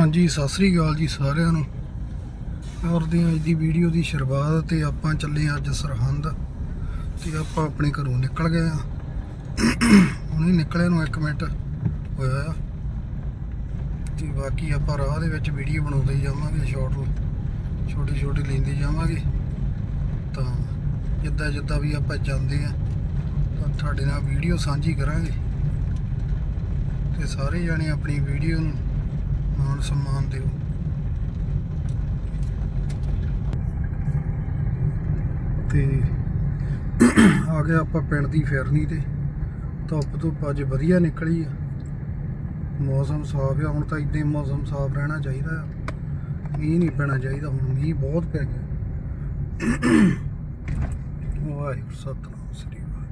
ਹਾਂਜੀ, ਸਤਿ ਸ੍ਰੀ ਅਕਾਲ ਜੀ ਸਾਰਿਆਂ ਨੂੰ। ਕਰਦੇ ਹਾਂ ਅੱਜ ਦੀ ਵੀਡੀਓ ਦੀ ਸ਼ੁਰੂਆਤ ਤੇ ਆਪਾਂ ਚੱਲੇ ਹਾਂ ਅੱਜ ਸਰਹੰਦ ਤੇ ਆਪਾਂ ਆਪਣੇ ਘਰੋਂ ਨਿਕਲ ਗਏ ਆ ਹੁਣੇ ਨਿਕਲੇ ਨੂੰ 1 ਮਿੰਟ ਹੋਇਆ ਆ। ਤੇ ਬਾਕੀ ਆਪਾਂ ਰਾਹ ਦੇ ਵਿੱਚ ਵੀਡੀਓ ਬਣਾਉਂਦੇ ਹੀ ਜਾਵਾਂਗੇ ਸ਼ਾਰਟ ਛੋਟੇ ਛੋਟੇ ਲੈਂਦੇ ਜਾਵਾਂਗੇ। ਤਾਂ ਜਿੱਦਾਂ ਜਿੱਦਾਂ ਵੀ ਆਪਾਂ ਜਾਂਦੇ ਆ ਤਾਂ ਤੁਹਾਡੇ ਨਾਲ ਵੀਡੀਓ ਸਾਂਝੀ ਕਰਾਂਗੇ। ਤੇ ਸਾਰੇ ਜਾਣੇ ਆਪਣੀ ਵੀਡੀਓ ਨੂੰ ਮਾਣ ਸਨਮਾਨ ਦਿਓ। ਤੇ ਆ ਗਿਆ ਆਪਾਂ ਪਿੰਡ ਦੀ ਫਿਰਨੀ ਤੇ। ਧੁੱਪ ਧੁੱਪ ਅੱਜ ਵਧੀਆ ਨਿਕਲੀ ਆ। ਮੌਸਮ ਸਾਫ਼ ਆ, ਹੁਣ ਤਾਂ ਇਦਾਂ ਹੀ ਮੌਸਮ ਸਾਫ਼ ਰਹਿਣਾ ਚਾਹੀਦਾ ਆ। ਮੀਂਹ ਨਹੀਂ ਪੈਣਾ ਚਾਹੀਦਾ, ਹੁਣ ਮੀਂਹ ਬਹੁਤ ਪੈ ਗਿਆ। ਵਾਹਿਗੁਰੂ, ਸਤਨਾਮ ਸ੍ਰੀ ਵਾਹਿਗੁਰੂ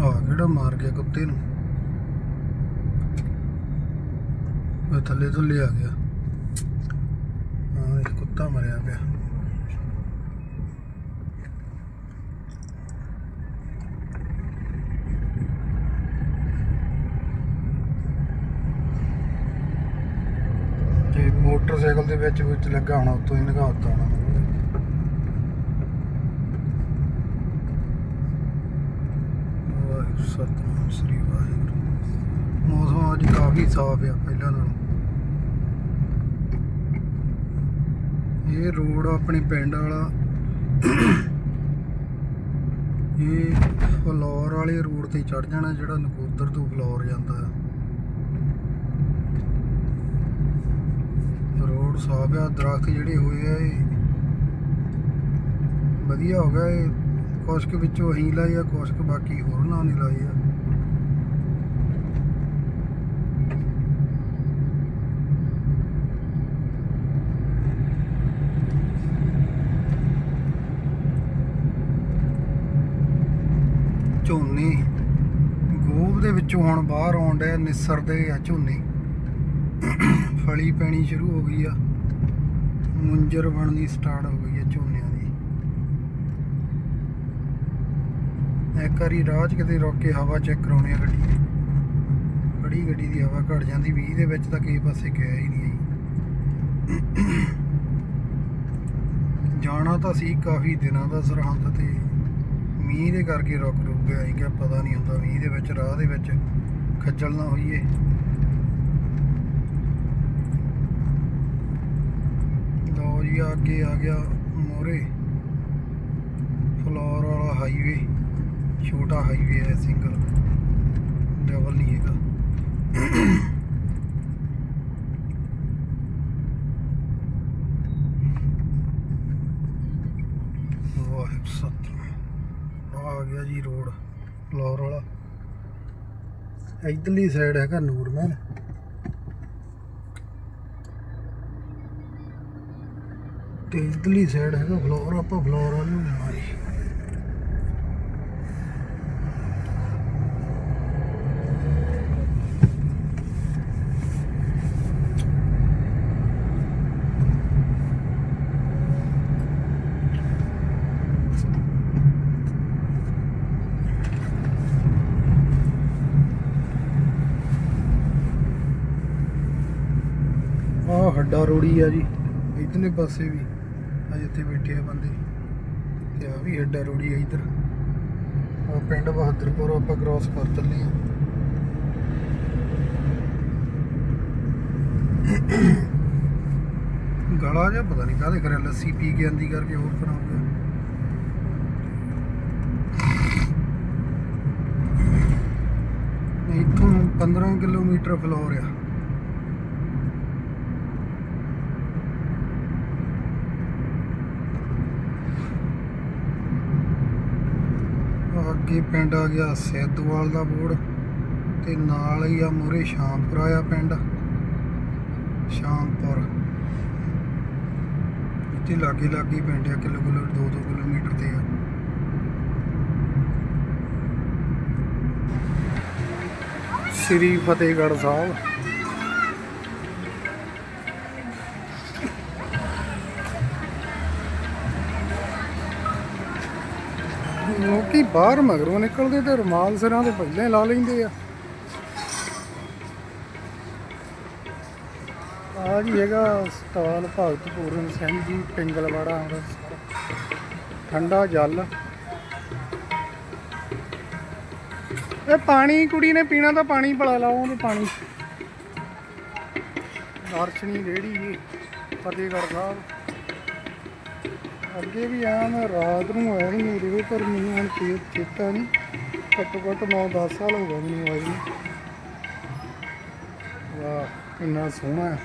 ਆ ਕਿਹੜਾ ਮਾਰ ਗਿਆ ਕੁੱਤੇ ਨੂੰ। ਉਹ ਥੱਲੇ ਥੱਲੇ ਆ ਗਿਆ। ਹਾਂ ਇਹ ਕੁੱਤਾ ਮਰਿਆ ਪਿਆ। ਤੇ ਮੋਟਰਸਾਈਕਲ ਦੇ ਵਿੱਚ ਵਿੱਚ ਲੱਗਾ ਹੋਣਾ, ਉਤੋਂ ਹੀ ਨਗਾਤਾ ਹੋਣਾ। ਵਾਹਿਗੁਰੂ ਸਤਨਾਮ ਸ੍ਰੀ ਵਾਹਿਗੁਰੂ। ਮੌਸਮ ਅੱਜ ਕਾਫੀ ਸਾਫ਼ ਆ ਪਹਿਲਾਂ ਨਾਲੋਂ। ਇਹ ਰੋਡ ਆਪਣੇ ਪਿੰਡ ਵਾਲਾ, ਇਹ ਫਲੋਰ ਵਾਲੇ ਰੋਡ ਤੇ ਚੜ ਜਾਣਾ, ਜਿਹੜਾ ਨਕੋਦਰ ਤੋਂ ਫਲੋਰ ਜਾਂਦਾ ਰੋਡ ਸਾਫ਼ ਆ, ਦਰਖਤ ਜਿਹੜੇ ਹੋਏ ਆ, ਇਹ ਵਧੀਆ ਹੋ ਗਿਆ, ਇਹ ਕੁਸ਼ਕ ਵਿੱਚੋਂ ਅਸੀਂ ਲਾਏ ਆ, ਕੁਛ ਕੁ ਬਾਕੀ ਹੋਰਨਾਂ ਨੇ ਲਾਏ ਆ ਝੋਨੇ ਗੋਬ ਦੇ ਵਿੱਚੋਂ ਹੁਣ ਬਾਹਰ ਆਉਣ ਡਿਆ ਨਿਸਰਦੇ ਆ ਝੋਨੇ। ਫਲੀ ਪੈਣੀ ਸ਼ੁਰੂ ਹੋ ਗਈ ਆ। ਮੁੰਜਰ ਬਣਨੀ ਸਟਾਰਟ ਹੋ ਗਈ ਆ ਝੋਨਿਆਂ ਦੀ। ਇੱਕ ਵਾਰੀ ਰਾਹ 'ਚ ਕਿਤੇ ਰੁਕ ਕੇ ਹਵਾ ਚੈੱਕ ਕਰਾਉਣੀ ਆ ਗੱਡੀ ਦੀ। ਖੜੀ ਗੱਡੀ ਦੀ ਹਵਾ ਘਟ ਜਾਂਦੀ 20 ਦੇ ਵਿੱਚ ਤਾਂ ਕਿਸੇ ਪਾਸੇ ਗਿਆ ਹੀ ਨਹੀਂ ਅਸੀਂ ਜਾਣਾ ਤਾਂ ਸੀ ਕਾਫੀ ਦਿਨਾਂ ਦਾ ਸਰਹੰਦ ਤੇ। ਮੀਂਹ ਦੇ ਕਰਕੇ ਰੁਕ ਰੁਕ ਗਿਆ ਸੀ ਕਿ ਪਤਾ ਨਹੀਂ ਹੁੰਦਾ ਮੀਂਹ ਦੇ ਵਿੱਚ, ਰਾਹ ਦੇ ਵਿੱਚ ਖੱਜਲ ਨਾ ਹੋਈਏ। ਲਓ ਜੀ, ਅੱਗੇ ਆ ਗਿਆ ਮੋਰੇ। ਫਲੋਰ ਵਾਲਾ ਹਾਈਵੇ ਛੋਟਾ ਹਾਈਵੇ ਹੈ ਸਿੰਗਲ ਡਬਲ ਨਹੀਂ ਹੈਗਾ ਵਾਹਿਗੁਰੂ ਸਤਿਨਾਮ ਆ ਗਿਆ ਜੀ ਰੋਡ ਫਲੋਰ ਵਾਲਾ। ਇਧਰਲੀ ਸਾਈਡ ਹੈਗਾ ਨੂਰਮਹਿਲ ਤੇ ਇਧਰਲੀ ਸਾਈਡ ਹੈਗਾ ਫਲੋਰ, ਆਪਾਂ ਫਲੋਰ ਵਾਲੇ ਨੂੰ ਜਾਣਾ ਰੋੜੀ ਆ ਜੀ। ਇਧਰਲੇ ਪਾਸੇ ਵੀ ਆ ਜਿੱਥੇ ਬੈਠੇ ਆ ਬੰਦੇ। ਤੇ ਆ ਵੀ ਹੱਡਾ ਰੋੜੀ ਆ ਇਧਰ। ਆ ਪਿੰਡ ਬਹਾਦਰਪੁਰ ਆਪਾਂ ਕ੍ਰਾਸ ਕਰ ਚੱਲੇ ਆ। ਗਲਾ ਜਿਹਾ ਪਤਾ ਨਹੀਂ ਕਾਹਦੇ ਕਰਿਆ ਲੱਸੀ ਪੀ ਕੇ ਆਂਦੀ ਕਰਕੇ ਹੋਰ ਤਰ੍ਹਾਂ ਹੋ ਗਿਆ। ਇੱਥੋਂ 15 ਕਿਲੋਮੀਟਰ ਫਲੋਰ ਆ। ਅੱਗੇ ਪਿੰਡ ਆ ਗਿਆ? ਸੈਦਵਾਲ ਦਾ ਬੋਰਡ ਤੇ ਨਾਲ ਹੀ ਆ ਮੂਰੇ ਸ਼ਾਮਪੁਰ ਆਇਆ ਪਿੰਡ। ਸ਼ਾਮਪੁਰ। ਇੱਥੇ ਲਾਗੇ ਲਾਗੇ ਪਿੰਡ ਆ, ਕਿਲੋ ਕਿਲੋ 2-2 ਕਿਲੋਮੀਟਰ ਤੇ ਆ। ਸ੍ਰੀ ਫਤਿਹਗੜ੍ਹ ਸਾਹਿਬ। ਲੋਕੀ ਬਾਹਰ ਮਗਰੋਂ ਨਿਕਲਦੇ ਤੇ ਰੁਮਾਲ ਸਿਰਾਂ ਦੇ ਪਹਿਲਾਂ ਲਾ ਲੈਂਦੇ ਆ। ਆ ਜੀ ਹੈਗਾ ਸਟਾਲ ਭਗਤ ਪੂਰਨ ਸਿੰਘ ਜੀ, ਪਿੰਗਲਵਾੜਾ ਅੰਮ੍ਰਿਤਸਰ ਠੰਡਾ ਜਲ। ਇਹ ਪਾਣੀ ਕੁੜੀ ਨੇ ਪੀਣਾ ਤਾਂ ਪਾਣੀ ਭਲਾ ਲਾਓ ਉਹਨੂੰ ਪਾਣੀ। ਦਰਸ਼ਨੀ ਰੇੜੀ ਜੀ, ਫਤਿਹਗੜ੍ਹ ਸਾਹਿਬ। ਅੱਗੇ ਵੀ ਆਇਆ ਮੈਂ ਰਾਤ ਨੂੰ ਆਇਆ ਸੀ ਮੇਰੇ ਪਰ ਮੈਨੂੰ ਹੁਣ ਚੇ ਚੇਤਾ ਨਹੀਂ ਘੱਟੋ ਘੱਟ 9-10 ਸਾਲ ਹੋ ਗਏ ਮੈਨੂੰ ਆਈ ਨੂੰ। ਵਾਹ ਕਿੰਨਾ ਸੋਹਣਾ ਹੈ।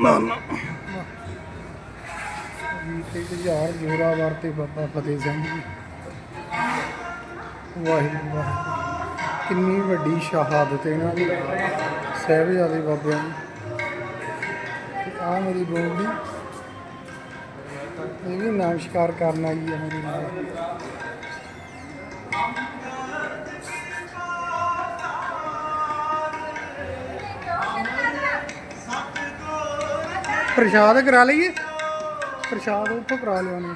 ਨਾ ਨਾ ਵੀ ਤੇ ਹਜ਼ਾਰ ਜੋਰਾਵਰ ਤੇ ਬਾਬਾ ਫਤਿਹ ਸਿੰਘ ਜੀ। ਵਾਹਿਗੁਰੂ ਵਾਹਿਗੁਰੂ। ਕਿੰਨੀ ਵੱਡੀ ਸ਼ਹਾਦਤ ਇਹਨਾਂ ਦੀ। ਸਾਹਿਬਜ਼ਾਦੇ ਬਾਬਿਆਂ ਦੀ। ਆ ਮੇਰੀ ਗੋਲਡੀ ਇਹ ਵੀ ਨਮਸਕਾਰ ਕਰਨ ਆਈ ਹੈ ਮੇਰੀ ਨਾਲ। ਪ੍ਰਸ਼ਾਦ ਕਰਾ ਲਈਏ? ਪ੍ਰਸ਼ਾਦ ਉੱਥੋਂ ਕਰਾ ਲਿਆਉਣੇ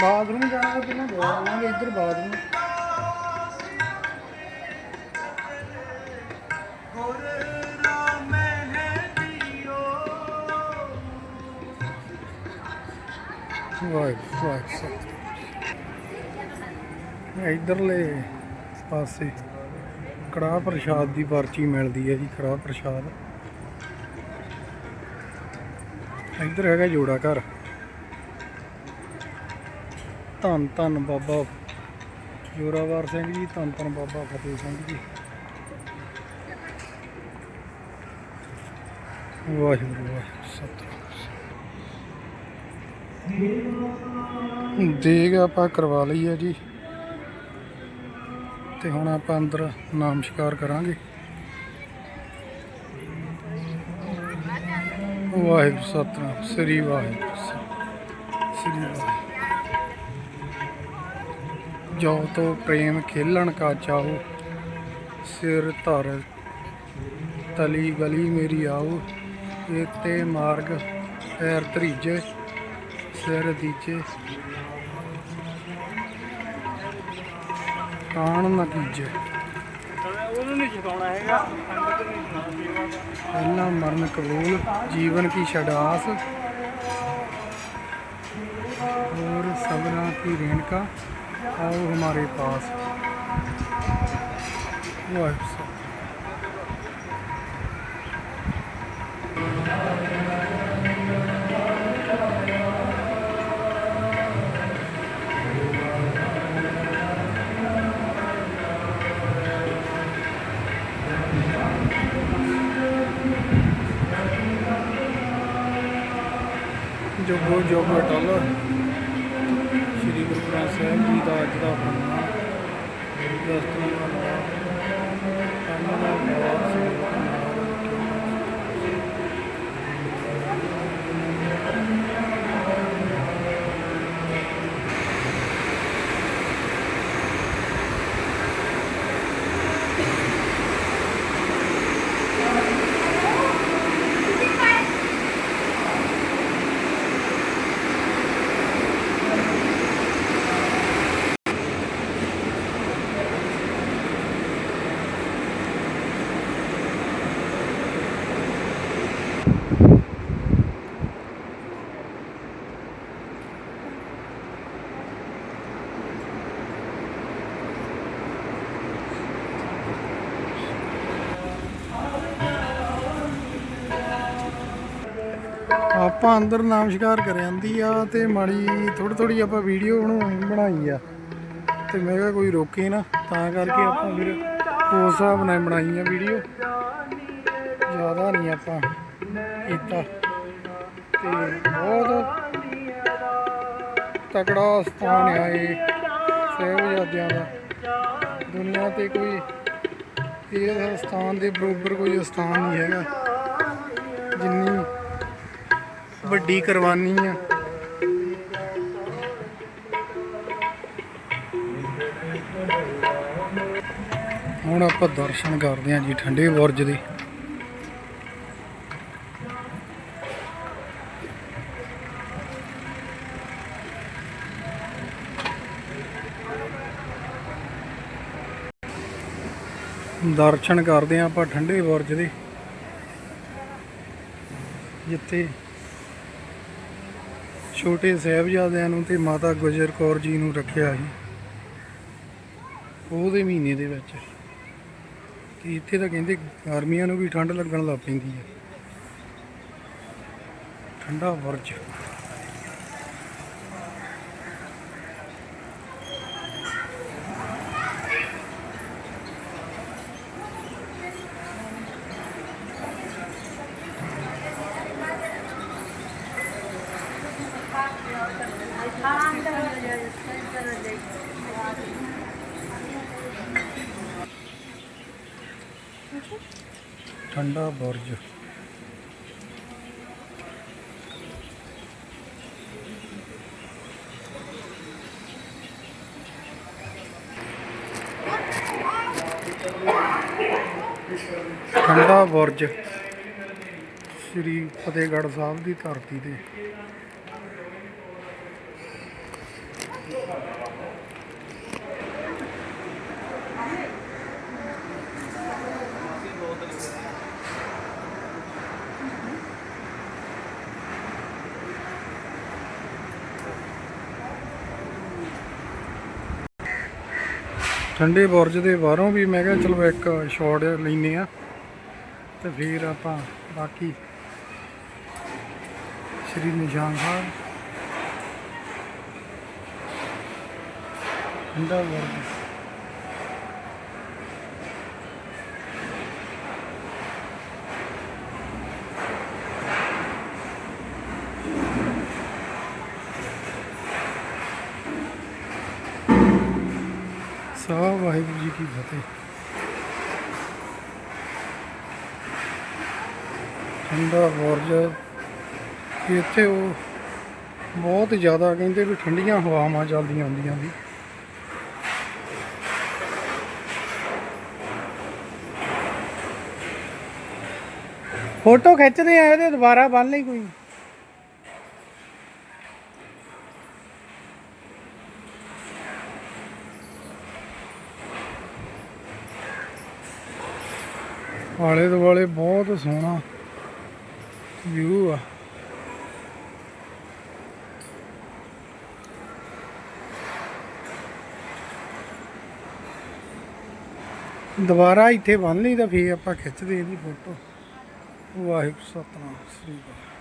ਬਾਥਰੂਮ ਜਾਣਾ ਪਹਿਲਾਂ ਦਵਾਵਾਂਗੇ ਇੱਧਰ ਬਾਥਰੂਮ। ਵਾਹਿਗੁਰੂ ਵਾਹਿਗੁਰੂ ਇਧਰਲੇ ਪਾਸੇ ਕੜਾਹ ਪ੍ਰਸ਼ਾਦ ਦੀ ਪਰਚੀ ਮਿਲਦੀ ਹੈ ਜੀ, ਕੜਾਹ ਪ੍ਰਸ਼ਾਦ। ਇੱਧਰ ਹੈਗਾ ਜੋੜਾ ਘਰ। ਧੰਨ ਧੰਨ ਬਾਬਾ ਜੋਰਾਵਰ ਸਿੰਘ ਜੀ, ਧੰਨ ਧੰਨ ਬਾਬਾ ਫਤਿਹ ਸਿੰਘ ਜੀ। ਵਾਹਿਗੁਰੂ ਵਾਹਿਗੁਰੂ। ਦੇਗ ਆਪਾਂ ਕਰਵਾ ਲਈ ਹੈ ਜੀ। ਤੇ ਹੁਣ ਆਪਾਂ ਅੰਦਰ ਨਾਮਸ਼ਕਾਰ ਕਰਾਂਗੇ। ਵਾਹਿਗੁਰੂ ਸਤਨਾਮ, ਸ੍ਰੀ ਵਾਹਿਗੁਰੂ ਸ੍ਰੀ ਵਾਹਿਗੁਰੂ। ਜੋ ਤੋ ਪ੍ਰੇਮ ਖੇਲਣ ਕਾ ਚਾਹੋ, ਸਿਰ ਧਰ ਤਲੀ ਗਲੀ ਮੇਰੀ ਆਓ ਏਤੇ ਮਾਰਗ, ਪੈਰ ਧਰੀਜੇ। ਸਿਰ ਦੀਜੇ ਕਾਣ ਨਾ ਕੀਜੇ ਉਹਨੂੰ ਨਹੀਂ ਛਕਾਉਣਾ ਹੈਗਾ ਸੰਗਤ ਨੂੰ ਨਹੀਂ ਸੁਣਾਉਣਾ ਸੇਵਾ ਦਾ ਪਹਿਲਾ ਮਰਨ ਕਬੂਲ ਜੀਵਨ ਕੀ ਛਡਾਸ और सबना की रेणका आओ हमारे पास वाहिगुरू ਜੋਗੋ ਜੋਗੋ ਸ੍ਰੀ ਗੁਰੂ ਗ੍ਰੰਥ ਸਾਹਿਬ ਜੀ ਦਾ ਅੱਜ ਦਾ ਪ੍ਰਣਾਮ ਦਸਤੀ ਵਾਲਾ ਦਾ ਬਾਤ ਆਪਾਂ ਅੰਦਰ ਨਾਮ ਸ਼ਿਕਾਰ ਕਰ ਜਾਂਦੀ ਆ ਤੇ ਮਾੜੀ ਥੋੜੀ ਥੋੜੀ ਆਪਾਂ ਵੀਡੀਓ ਬਣਾਈ ਬਣਾਈ ਆ। ਤੇ ਮੈਂ ਕਿਹਾ ਕੋਈ ਰੋਕੇ ਨਾ, ਤਾਂ ਕਰਕੇ ਆਪਾਂ ਫਿਰ ਉਸ ਹਿਸਾਬ ਨਾਲ ਬਣਾਈ ਆ ਵੀਡੀਓ ਜ਼ਿਆਦਾ ਨਹੀਂ ਆਪਾਂ ਕੀਤਾ। ਤੇ ਬਹੁਤ ਤਕੜਾ ਸਥਾਨ ਆ ਇਹ ਸਹਿਬਜ਼ਾਦਿਆਂ ਦਾ। ਦੁਨੀਆ ਤੇ ਕੋਈ ਇਹ ਸਥਾਨ ਦੇ ਬਰੋਬਰ ਕੋਈ ਸਥਾਨ ਨਹੀਂ ਹੈਗਾ। ਵੱਡੀ ਕਰਵਾਨੀ ਆ। ਹੁਣ ਆਪਾਂ ਦਰਸ਼ਨ ਕਰਦੇ ਆਂ ਜੀ ਠੰਡੇ ਬੁਰਜ ਦੇ। ਦਰਸ਼ਨ ਕਰਦੇ ਆਂ ਆਪਾਂ ਠੰਡੇ ਬੁਰਜ ਦੇ। ਜਿੱਥੇ ਛੋਟੇ ਸਾਹਿਬਜ਼ਾਦਿਆਂ ਨੂੰ ਤੇ ਮਾਤਾ ਗੁਜਰ ਕੌਰ ਜੀ ਨੂੰ ਰੱਖਿਆ ਸੀ। ਉਹਦੇ ਮਹੀਨੇ ਦੇ ਵਿੱਚ। ਕਿ ਇੱਥੇ ਤਾਂ ਕਹਿੰਦੇ ਗਰਮੀਆਂ ਨੂੰ ਵੀ ਠੰਡ ਲੱਗਣ ਲੱਗ ਪੈਂਦੀ ਹੈ। ਠੰਡਾ ਵਰਜ। ਠੰਡਾ ਬੁਰਜ। ਠੰਡਾ ਬੁਰਜ ਸ੍ਰੀ ਫਤਿਹਗੜ੍ਹ ਸਾਹਿਬ ਦੀ ਧਰਤੀ ਤੇ। ਠੰਡੇ ਬੁਰਜ ਦੇ ਬਾਹਰੋਂ ਵੀ ਮੈਂ ਕਿਹਾ ਚਲੋ ਇੱਕ ਸ਼ਾਟ ਲੈਨੇ ਆ ਤੇ ਫਿਰ ਆਪਾਂ ਬਾਕੀ ਸ਼੍ਰੀ ਨਿਸ਼ਾਨ ਸਾਹਿਬ। ਠੰਡਾ ਬੁਰਜ ਸਾਹਿਬ ਵਾਹਿਗੁਰੂ ਜੀ ਕੀ ਫਤਿਹ। ਠੰਡਾ ਬੁਰਜ ਇੱਥੇ ਉਹ ਬਹੁਤ ਜ਼ਿਆਦਾ ਕਹਿੰਦੇ ਵੀ ਠੰਡੀਆਂ ਹਵਾਵਾਂ ਚੱਲਦੀਆਂ ਹੁੰਦੀਆਂ ਵੀ ਫੋਟੋ ਖਿੱਚਦੇ ਆ, ਇਹਦੇ ਦੁਬਾਰਾ ਬੰਨ ਲਈ ਕੋਈ। ਆਲੇ ਦੁਆਲੇ ਬਹੁਤ ਸੋਹਣਾ ਵਿਊ ਆ। ਦੁਬਾਰਾ ਇੱਥੇ ਬੰਨ ਲਈ ਤਾਂ ਫੇਰ ਆਪਾਂ ਖਿੱਚਦੇ ਇਹਦੀ ਫੋਟੋ ਵਾਹਿਗੁਰੂ, ਸਤਨਾਮ, ਸ੍ਰੀ ਅਕਾਲ।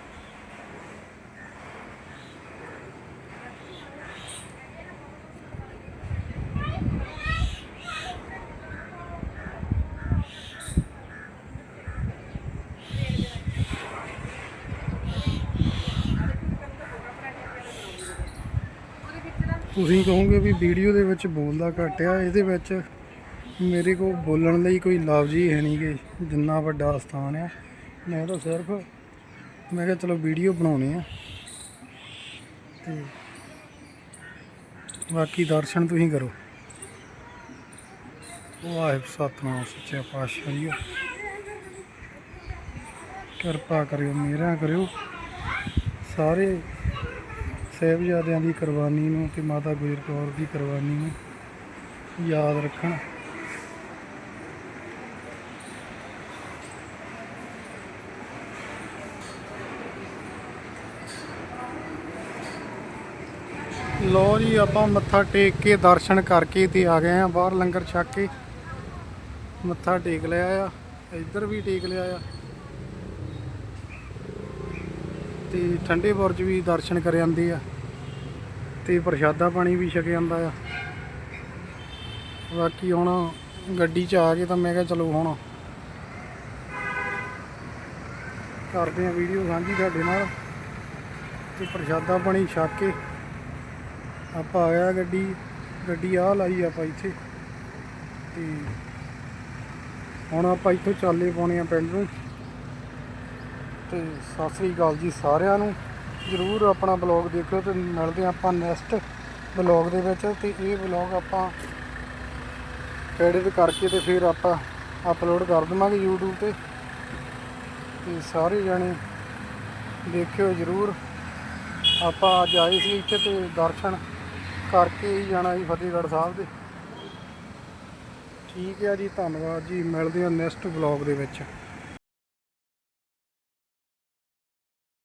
ਤੁਸੀਂ ਕਹੋਗੇ ਵੀ ਵੀਡੀਓ ਦੇ ਵਿੱਚ ਬੋਲਦਾ ਘੱਟ ਆ, ਇਹਦੇ ਵਿੱਚ ਮੇਰੇ ਕੋਲ ਬੋਲਣ ਲਈ ਕੋਈ ਲਫ਼ਜ਼ ਹੀ ਹੈ ਨਹੀਂ ਕਿ ਜਿੰਨਾ ਵੱਡਾ ਸਥਾਨ ਆ। ਮੈਂ ਤਾਂ ਸਿਰਫ, ਮੈਂ ਕਿਹਾ ਚਲੋ ਵੀਡੀਓ ਬਣਾਉਣੀ ਆ। ਤੇ ਬਾਕੀ ਦਰਸ਼ਨ ਤੁਸੀਂ ਕਰੋ। ਵਾਹਿਗੁਰੂ, ਸਤਨਾਮ, ਸੱਚੇ ਪਾਤਸ਼ਾਹ ਜੀ। ਕਿਰਪਾ ਕਰਿਓ ਮੇਰਾ ਕਰਿਓ। ਸਾਰੇ ਸਾਹਿਬਜ਼ਾਦਿਆਂ ਦੀ ਕੁਰਬਾਨੀ ਨੂੰ ਤੇ ਮਾਤਾ ਗੁਜਰ ਕੌਰ ਦੀ ਕੁਰਬਾਨੀ ਨੂੰ ਯਾਦ ਰੱਖਣ। ਲੋ ਜੀ, ਆਪਾਂ ਮੱਥਾ ਟੇਕ ਕੇ ਦਰਸ਼ਨ ਕਰਕੇ ਤੇ ਆ ਗਏ ਆ ਬਾਹਰ ਲੰਗਰ ਛੱਕ ਕੇ। ਮੱਥਾ ਟੇਕ ਲਿਆ ਆ, ਇੱਧਰ ਵੀ ਟੇਕ ਲਿਆ ਆ। ਤੇ ਠੰਡੇ ਬੁਰਜ ਵੀ ਦਰਸ਼ਨ ਕਰ ਜਾਂਦੇ ਆ ਤੇ ਪ੍ਰਸ਼ਾਦਾ ਪਾਣੀ ਵੀ ਛਕ ਜਾਂਦਾ ਆ। ਬਾਕੀ ਹੁਣ ਗੱਡੀ 'ਚ ਆ ਕੇ ਤਾਂ ਮੈਂ ਕਿਹਾ ਚਲੋ ਹੁਣ ਕਰਦੇ ਆ ਵੀਡੀਓ ਸਾਂਝੀ ਤੁਹਾਡੇ ਨਾਲ। ਤੇ ਪ੍ਰਸ਼ਾਦਾ ਪਾਣੀ ਛਕ ਕੇ ਆਪਾਂ ਆਇਆ ਗੱਡੀ ਗੱਡੀ ਆ ਲਾਈ ਆਪਾਂ ਇੱਥੇ। ਤੇ ਹੁਣ ਆਪਾਂ ਇੱਥੋਂ ਚਾਲੇ ਪਾਉਣੇ ਆ ਪਿੰਡ ਨੂੰ। ਤੇ ਸਤਿ ਸ੍ਰੀ ਅਕਾਲ ਜੀ ਸਾਰਿਆਂ ਨੂੰ। ਜਰੂਰ ਆਪਣਾ ਬਲੌਗ ਦੇਖਿਓ ਤੇ ਮਿਲਦੇ ਹਾਂ ਆਪਾਂ ਨੈਕਸਟ ਬਲੌਗ ਦੇ ਵਿੱਚ ਤੇ ਇਹ ਬਲੌਗ ਆਪਾਂ ਐਡਿਟ ਕਰਕੇ ਤੇ ਫਿਰ ਆਪਾਂ ਅਪਲੋਡ ਕਰ ਦਵਾਂਗੇ YouTube ਤੇ। ਤੇ ਸਾਰੇ ਜਾਣੇ ਦੇਖਿਓ ਜਰੂਰ। ਆਪਾਂ ਅੱਜ ਆਏ ਸੀ ਇੱਥੇ ਤੇ ਦਰਸ਼ਨ ਕਰਕੇ ਹੀ ਜਾਣਾ ਜੀ ਫਤਿਹਗੜ੍ਹ ਸਾਹਿਬ ਦੇ। ਠੀਕ ਹੈ ਜੀ, ਧੰਨਵਾਦ ਜੀ। ਮਿਲਦੇ ਹਾਂ ਨੈਕਸਟ ਵਲੌਗ ਦੇ ਵਿੱਚ।